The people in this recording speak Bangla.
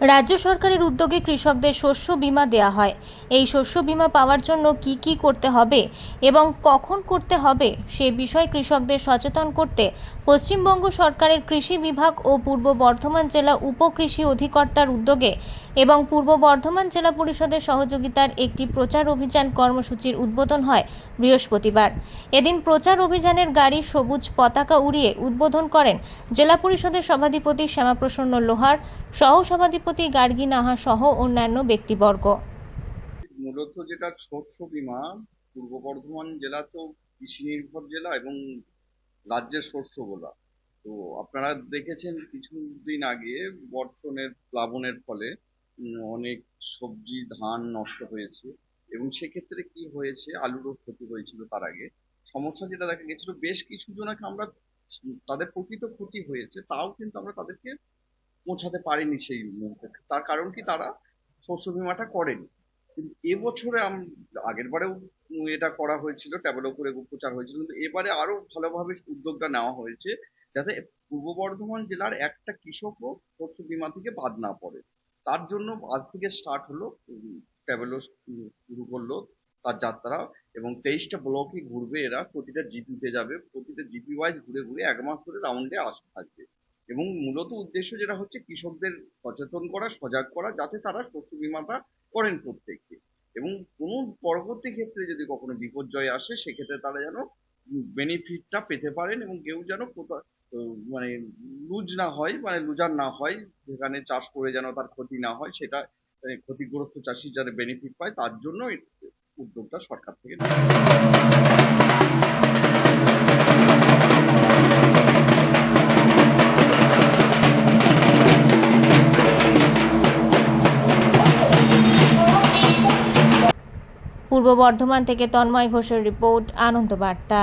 রাজ্য সরকারের উদ্যোগে কৃষকদের শস্য বীমা দেওয়া হয়। এই শস্য বীমা পাওয়ার জন্য কি কি করতে হবে এবং কখন করতে হবে সে বিষয়ে কৃষকদের সচেতন করতে পশ্চিমবঙ্গ সরকারের কৃষি বিভাগ ও পূর্ব বর্ধমান জেলা উপকৃষি অধিকর্তার উদ্যোগে এবং পূর্ব বর্ধমান জেলা পরিষদের সহযোগিতার একটি প্রচার অভিযান কর্মসূচির উদ্বোধন হয় বৃহস্পতিবার। এদিন প্রচার অভিযানের গাড়ি সবুজ পতাকা উড়িয়ে উদ্বোধন করেন জেলা পরিষদের সভাধিপতি শ্যামাপ্রসন্ন লোহার সহ সভাধিপতি গার্গী, নাহা সহ অন্যান্য ব্যক্তিবর্গ। মূলত যেটা শস্য বীমা, পূর্ব বর্ধমান জেলা তো কৃষি নির্ভর জেলা এবং রাজ্যের শস্য গোলা তো আপনারা দেখেছেন কিছুদিন আগে বর্ষণের, প্লাবনের ফলে অনেক সবজি, ধান নষ্ট হয়েছে এবং সেক্ষেত্রে কি হয়েছে? আলুরও ক্ষতি হয়েছিল তার আগে। সমস্যা যেটা দেখা গেছিল, বেশ কিছু জনকে আমরা, তাদের প্রকৃত ক্ষতি হয়েছে, তাও কিন্তু আমরা তাদেরকে পৌঁছাতে পারেনি সেই মুহূর্তে। তার কারণ কি? তারা শস্য বীমাটা করেনি। কিন্তু এবছরে আগের বারেও এটা করা হয়েছিল ট্যাবলো করে প্রচার হয়েছিল, কিন্তু এবারে আরও ভালোভাবে উদ্যোগটা নেওয়া হয়েছে, যাতে পূর্ব বর্ধমান জেলার একটা কৃষকও শস্য বীমা থেকে বাদ না পড়ে। তার জন্য আজ থেকে স্টার্ট হলো ট্যাবলো শুরু করল তার যাত্রা, এবং তেইশটা ব্লকে ঘুরবে এরা, প্রতিটা জিপিতে যাবে, প্রতিটা জিপি ওয়াইজ ঘুরে ঘুরে এক মাস ধরে রাউন্ডে আসতে থাকবে। এবং মূলত উদ্দেশ্য যেটা হচ্ছে কৃষকদের সচেতন করা সজাগ করা যাতে তারা শস্য বীমাটা করেন প্রত্যেককে। এবং কোনো পরবর্তী ক্ষেত্রে যদি কখনো বিপর্যয় আসে সেক্ষেত্রে তারা যেন বেনিফিটটা পেতে পারেন এবং কেউ যেন মানে লুজ না হয় মানে লুজার না হয় যেখানে চাষ করে যেন তার ক্ষতি না হয় সেটা আহ, ক্ষতিগ্রস্ত চাষি যারা বেনিফিট পায় তার জন্য উদ্যোগটা সরকার থেকে পূর্ব বর্ধমান থেকে তন্ময় ঘোষের রিপোর্ট আনন্দ বার্তা